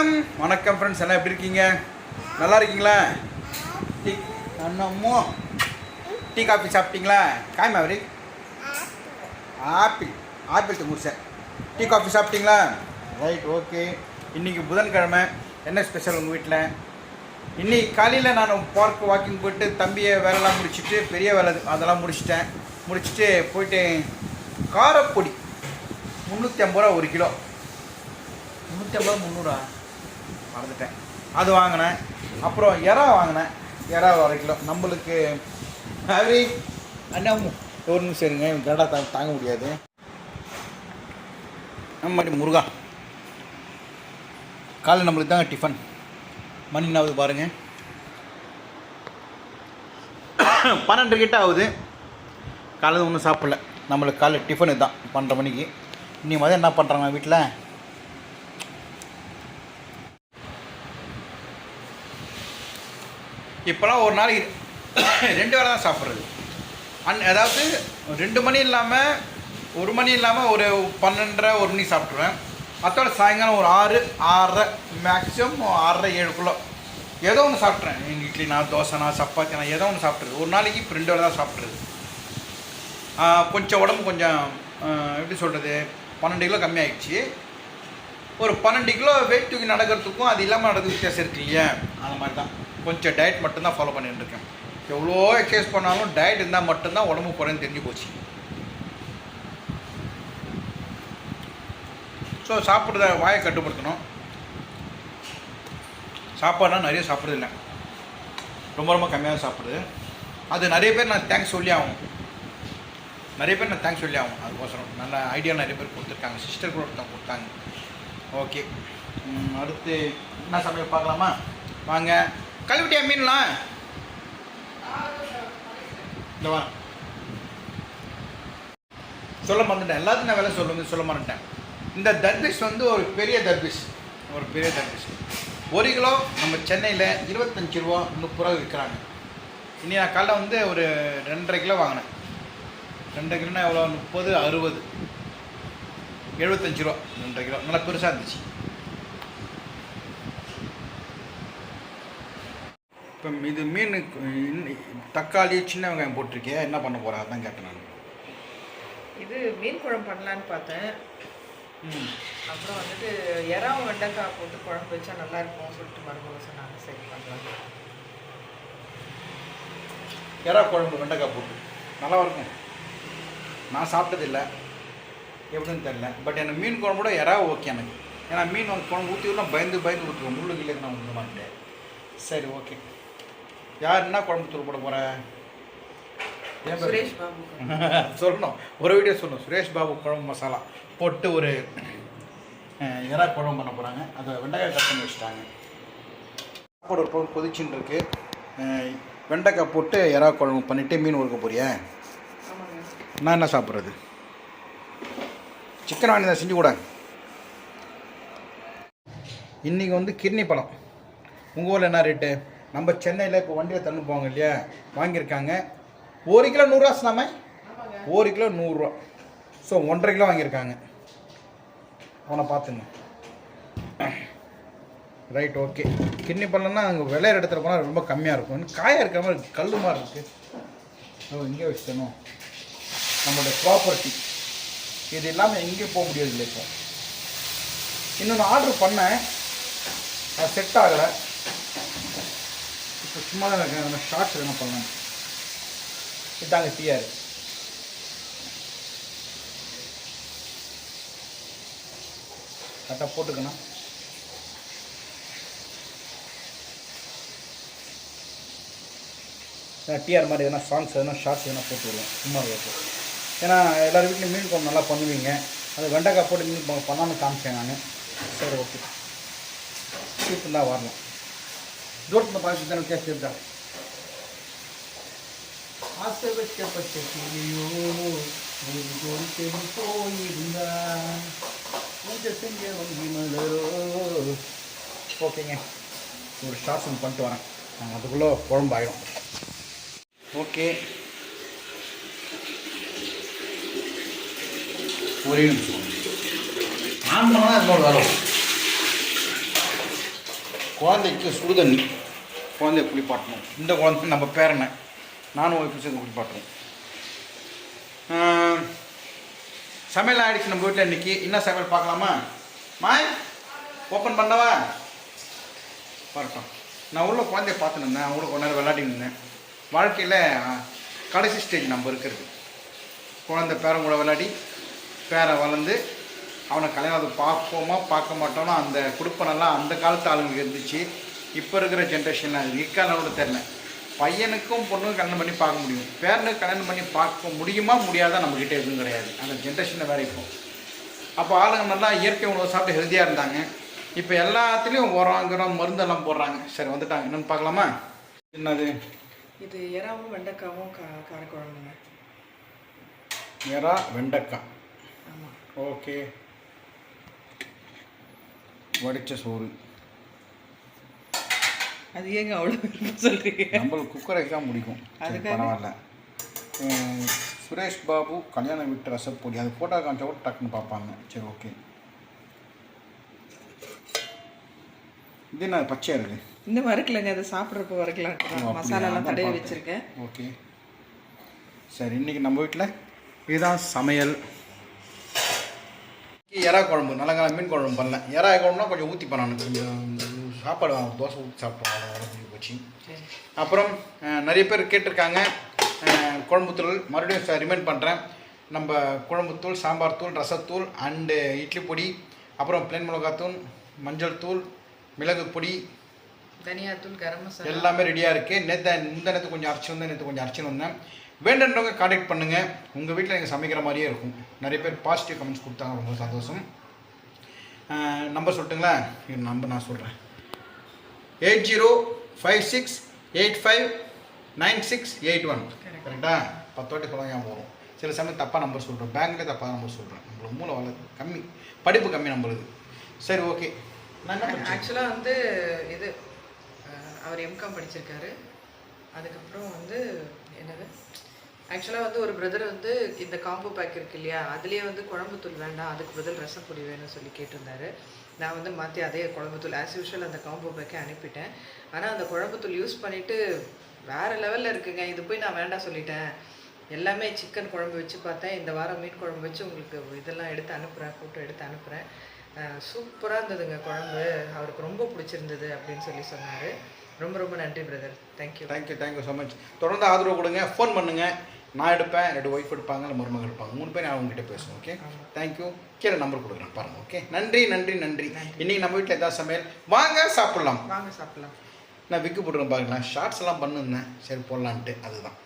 வணக்கம். வணக்கம் ஃப்ரெண்ட்ஸ் எல்லாம் எப்படி இருக்கீங்க? நல்லா இருக்கீங்களா? டீ அண்ணம்மோ டீ காஃபி சாப்பிட்டீங்களா? காய் மாவரி ஆப்பிள். ஆப்பிள் முடிச்சேன் டீ காஃபி சாப்பிட்டீங்களா? ரைட் ஓகே இன்றைக்கி புதன்கிழமை. என்ன ஸ்பெஷல் உங்கள் வீட்டில் இன்னைக்கு காலையில் நான் பார்க் வாக்கிங் போயிட்டு தம்பியை வேலைலாம் முடிச்சுட்டு பெரிய வேலை அதெல்லாம் முடிச்சிட்டேன். முடிச்சுட்டு போயிட்டு காரப்பொடி முந்நூற்றி ஐம்பது ரூபா ஒரு கிலோ. முந்நூற்றி ஐம்பது முந்நூறா? மறந்துட்டேன். அது வாங்கினேன். அப்புறம் எறா வாங்கினேன். எறா ஒரு கிலோ. நம்மளுக்கு அவரி அண்ணா ஒரு நிமிஷம் இருங்க. கடை தா தாங்க முடியாது. நம்ம மாதிரி முருகா. காலை நம்மளுக்கு தாங்க டிஃபன் மணி என்ன ஆகுது பாருங்க. பன்னெண்டு கிட்ட ஆகுது. காலையில் ஒன்றும் சாப்பிடல. நம்மளுக்கு காலைல டிஃபன் தான். பன்னெண்டு மணிக்கு. இன்னி மதியம் என்ன பண்ணுறாங்க வீட்டில் இப்போலாம் ஒரு நாளைக்கு ரெண்டு வேளை தான் சாப்பிட்றது. அன் அதாவது ரெண்டு மணி இல்லாமல் ஒரு மணி இல்லாமல் ஒரு பன்னெண்டரை ஒரு மணி சாப்பிட்ருவேன். மற்றோட சாயங்காலம் ஒரு ஆறு ஆறரை மேக்ஸிமம் ஆறரை ஏழுக்குள்ளே ஏதோ ஒன்று சாப்பிட்றேன் எங்கள் இட்லி நான் தோசை நான் சப்பாத்தி நான் ஏதோ ஒன்று சாப்பிட்றது. ஒரு நாளைக்கு இப்போ ரெண்டு வேளை தான் சாப்பிட்றது. கொஞ்சம் உடம்பு கொஞ்சம் எப்படி சொல்கிறது பன்னெண்டு கிலோ கம்மியாயிடுச்சு. ஒரு பன்னெண்டு கிலோ வெயிட் தூக்கி நடக்கிறதுக்கும் அது இல்லாமல் நடக்கிறது வித்தியாசம் இருக்கு இல்லையா? அந்த மாதிரி தான். கொஞ்சம் டயட் மட்டும்தான் ஃபாலோ பண்ணிட்டு இருக்கேன் எவ்வளோ எக்ஸசைஸ் பண்ணாலும் டயட் இருந்தால் மட்டும்தான் உடம்பு குறைன்னு தெரிஞ்சு போச்சு. ஸோ சாப்பிட்றத வாயை கட்டுப்படுத்தணும். சாப்பாடுலாம் நிறைய சாப்பிட்றதில்ல ரொம்ப ரொம்ப கம்மியாக சாப்பிடுது அது நிறைய பேர் நான் தேங்க்ஸ் சொல்லி ஆகும் நிறைய பேர் நான் தேங்க்ஸ் சொல்லி ஆகும் அதுக்கோசரம் நல்ல ஐடியா நிறைய பேர் கொடுத்துருக்காங்க. சிஸ்டர் கூட ஒருத்தவங்க கொடுத்தாங்க. ஓகே அடுத்து என்ன சமையல் பார்க்கலாமா? வாங்க. கழுவிட்டியா மீன்லாம்? இந்த வா. சொல்ல மறந்துட்டேன். எல்லாத்தையும் நான் வேலை சொல்லுங்க சொல்ல மறந்துட்டேன். இந்த தர்பிஷ் வந்து ஒரு பெரிய தர்பிஷ். ஒரு பெரிய தர்பிஷ். ஒரு கிலோ நம்ம சென்னையில் இருபத்தஞ்சி ரூபா முப்பது ரூபா விற்கிறாங்க. இனி நான் காலைல வந்து ஒரு ரெண்டரை கிலோ வாங்கினேன். ரெண்டரை கிலோனா எவ்வளோ முப்பது அறுபது. எழுபத்தஞ்சி ரூபா. ரெண்டரை கிலோ. நல்லா பெருசாக இருந்துச்சு. இப்போ இது மீன் தக்காளி சின்ன வெங்காயம் போட்டிருக்கேன் என்ன பண்ண போகிறேன் அதான் கேட்டேன் நான். இது மீன் குழம்பு பண்ணலான்னு பார்த்தேன். ம். அப்புறம் வந்துட்டு இறாவும் வெண்டைக்காய் போட்டு குழம்பு வச்சா நல்லா இருக்கும் சொல்லிட்டு மருமக சொன்னாங்க. சரி பண்ணலாம் எறா குழம்பு வெண்டைக்காய் போட்டு. நல்லா இருக்கும்? நான் சாப்பிட்டதில்லை. எப்படின்னு தெரில பட் எனக்கு மீன் குழம்போட எறா ஓகே எனக்கு. ஏன்னா மீன் குழம்பு ஊற்றி விடலாம் பயந்து பயந்து ஊற்றுவோம் முள்ளு கிள்ளைக்கு நான் ஊற்ற மாட்டேன். சரி ஓகே யார் என்ன குழம்பு தூள் போட போகிறேன் சுரேஷ் பாபு. சொல்லணும். ஒரு வீடியோ சொல்லணும். சுரேஷ் பாபு குழம்பு மசாலா போட்டு ஒரு எறா குழம்பு பண்ண போகிறாங்க அதை வெண்டைக்காய் கட் பண்ணி வச்சுட்டாங்க. சாப்பாடு ஒரு பக்கம் கொதிச்சுன்னு இருக்கு. வெண்டைக்காய் போட்டு எறா குழம்பு பண்ணிவிட்டு மீன் உருக்க போறியா? நான் என்ன சாப்பிட்றது? சிக்கன் வாங்கி தான் செஞ்சு கூட. இன்றைக்கி வந்து கிர்னி பழம். உங்கள் ஊரில் என்ன ரேட்டு நம்ம சென்னையில் இப்போ வண்டியில் தண்ணி போவாங்க இல்லையா? வாங்கியிருக்காங்க. ஒரு கிலோ நூறுரூவா சொன்னாமே? ஒரு கிலோ நூறுரூவா ஸோ ஒன்றரை கிலோ வாங்கியிருக்காங்க. அவனை பார்த்துங்க. ரைட் ஓகே கிட்னி பழம்னா அங்கே விளையாட இடத்துல போனால் ரொம்ப கம்மியாக இருக்கும். காயாக இருக்கிற மாதிரி கல் மாதிரி இருக்குது ஓ இங்கே வச்சுக்கணும். நம்மளோட ப்ராப்பர்ட்டி இது இல்லாமல் எங்கேயும் போக முடியாது இல்லை இப்போ. இன்னொன்று ஆர்டர் பண்ணேன். அது செட் ஆகலை. இப்போ சும்மா தான் இருக்கேன். நம்ம ஷார்ட்ஸ் என்ன பண்ணலாம் இதாங்க டிஆர் கரெக்டாக போட்டுக்கணும். டிஆர் மாதிரி எதனா சாங்ஸ் எதனா ஷார்ட்ஸ் எதனா போட்டு விடுவோம் சும்மா இருக்கும். ஏன்னா எல்லார் வீட்லையும் மீன் குழம்பு நல்லா பண்ணுவீங்க. அது வெண்டைக்காய் போட்டு மீன் பண்ணாமல் காமிச்சேன் நான். சரி ஓகே சீப்பு தான் வரணும் தூரத்தில் பார்த்து தானே கேஸ் இருந்தா ஆசை வைக்கப்பட்ட கிளியோ ஒரு தேடி போயிருந்தா பூஜை செஞ்ச வங்கி மலரோ ஓகேங்க ஒரு ஷார்ட்ஸ் ஒன்று பண்ணிட்டு வரேன் நாங்கள் அதுக்குள்ளே குழம்பு ஆயிடும் ஓகே ஒரே நிமிஷம் இன்னொரு வேலை வரும். குழந்தைக்கு சுடுதண்ணி குழந்தைய குளிப்பாட்டணும். இந்த குழந்தை நம்ம பேரனை நானும் ஒய்ஃபும் சேர்ந்து குளிப்பாட்டுறோம். சமையல் ஆயிடுச்சு நம்ம வீட்டில் இன்னைக்கு. என்ன சமையல் பார்க்கலாமா? மாய் ஓப்பன் பண்ணவா? வரட்டும். நான் உள்ள குழந்தைய பார்த்துன்னு இருந்தேன். அவங்க கொஞ்ச நேரம் விளையாடின்னு இருந்தேன். வாழ்க்கையில் கடைசி ஸ்டேஜ் நம்ம இருக்கிறது. குழந்தை பேரன் கூட விளையாடி பேரை வளர்ந்து அவனை கல்யாணத்தை பார்ப்போமா பார்க்க மாட்டோம்னா அந்த குடுப்பனெல்லாம் அந்த காலத்து ஆளுங்களுக்கு இருந்துச்சு. இப்போ இருக்கிற ஜென்ரேஷனில் அது இருக்கானோட தெரில பையனுக்கும் பொண்ணுக்கும் கல்யாணம் பண்ணி பார்க்க முடியும். பேரனுக்கு கல்யாணம் பண்ணி பார்க்க முடியுமா முடியாதா நம்மக்கிட்ட எதுவும் கிடையாது. அந்த ஜென்ரேஷனில் வேற இப்போ. அப்போ ஆளுங்க நல்லா இயற்கை உணவு சாப்பிட்டு ஹெல்த்தியாக இருந்தாங்க. இப்போ எல்லாத்துலேயும் உரம் கிரம் மருந்தெல்லாம் போடுறாங்க. சரி வந்துட்டாங்க. என்னன்னு பார்க்கலாமா? என்னது? இது எறாவும் வெண்டைக்காவும் கா காரக்குழம்புங்க. எறா வெண்டைக்காய். ஆமாம் ஓகே. வடித்த சோறு. அது ஏங்க அவ்வளோ சொல்கிறீங்க நம்மளுக்கு குக்கரை தான் முடிக்கும். சரி, அதுக்காக? பரவாயில்ல. சுரேஷ் பாபு கல்யாண வீட்டு ரசப்பொடி அது போட்டோ காமிச்சா கூட டக்குன்னு பார்ப்பாங்க. சரி ஓகே இது என்ன பச்சையாக இருக்குது இந்த வறுக்கலைங்க அதை சாப்பிட்றப்ப வறுக்கலாம்? மசாலாலாம் தடவி பார்த்தேன். வச்சுருக்கேன். ஓகே சரி இன்னைக்கு நம்ம வீட்டில் இதுதான் சமையல். எறா குழம்பு நல்ல மீன் குழம்பு பண்ணல. எறா குழம்புனா கொஞ்சம் ஊற்றி பண்ணணும். கொஞ்சம் சாப்பாடு வாங்க தோசை ஊற்றி வச்சு சரி. அப்புறம் நிறைய பேர் கேட்டிருக்காங்க. குழம்புத்தூள் மறுபடியும் ரிமைண்ட் பண்ணுறேன் நம்ம குழம்புத்தூள் சாம்பார் தூள் ரசத்தூள் அண்டு இட்லி பொடி அப்புறம் பிளேன் மிளகாத்தூள் மஞ்சள் தூள் மிளகு பொடி தனியாத்தூள் கரம் மசாலா. எல்லாமே ரெடியாக இருக்குது நேற்று முந்தா நேற்று கொஞ்சம் அரைச்சி வந்தேன். நேற்று கொஞ்சம் அரைச்சி வந்தேன். வேண்டுன்றவங்க காண்டாக்ட் பண்ணுங்கள் உங்கள் வீட்டில் நீங்கள் சமைக்கிற மாதிரியே இருக்கும். நிறைய பேர் பாசிட்டிவ் கமெண்ட்ஸ் கொடுத்தாங்க. ரொம்ப சந்தோஷம். நம்பர் சொல்லட்டுங்களா? நம்பர் நான் சொல்கிறேன் eight zero five six eight five nine six eight one. கரெக்டா? பத்து வாட்டி சொல்ல ஞாபகம் வரும் சில சமயம் தப்பாக நம்பர் சொல்கிறேன் பேங்க்லேயே தப்பாக நம்பர் சொல்கிறேன் நம்மளோட மூளை வள கம்மி. படிப்பு கம்மி நம்மளுது சரி ஓகே. நான்? ஆக்சுவலாக வந்து இது அவர் எம்காம் படிச்சிருக்காரு. அதுக்கப்புறம் வந்து என்னது? ஆக்சுவலாக வந்து ஒரு பிரதர் வந்து இந்த காம்போ பேக் இருக்கு இல்லையா? அதுலேயே வந்து குழம்புத்தூள் வேண்டாம் அதுக்கு பதில் ரசப்பொடி வேணும்னு சொல்லி கேட்டிருந்தாரு. நான் வந்து மாற்றி அதே குழம்புத்தூள் ஆஸ் யூஷுவல் அந்த காம்போ பேக்கே அனுப்பிட்டேன். ஆனால் அந்த குழம்புத்தூள் யூஸ் பண்ணிவிட்டு வேறு லெவலில் இருக்குங்க. இது போய் நான் வேண்டாம் சொல்லிட்டேன். எல்லாமே சிக்கன் குழம்பு வச்சு பார்த்தேன். இந்த வாரம் மீன் குழம்பு வச்சு உங்களுக்கு இதெல்லாம் எடுத்து அனுப்புகிறேன் ஃபோட்டோ எடுத்து அனுப்புகிறேன் சூப்பராக இருந்ததுங்க குழம்பு. அவருக்கு ரொம்ப பிடிச்சிருந்தது அப்படின்னு சொல்லி சொன்னார். ரொம்ப ரொம்ப நன்றி brother thank you thank you thank you so much தொடர்ந்து ஆதரவு கொடுங்க. ஃபோன் பண்ணுங்கள் நான் எடுப்பேன் ரெண்டு ஒய்ஃப் எடுப்பாங்க இல்லை மருமகள் எடுப்பாங்க. மூணு பேர் நான் அவங்ககிட்ட பேசுவேன் ஓகே. தேங்க்யூ கீழே நம்பர் கொடுக்குறேன் பாருங்க ஓகே நன்றி நன்றி நன்றி. இன்னைக்கு நம்ம வீட்டில் ஏதாவது சமையல்? வாங்க சாப்பிட்லாம். வாங்க சாப்பிடலாம். நான் விக்கு போட்டுருக்கேன் பாருங்களேன். ஷார்ட்ஸ் எல்லாம் பண்ணிருந்தேன். சரி போடலான்ட்டு. அதுதான்.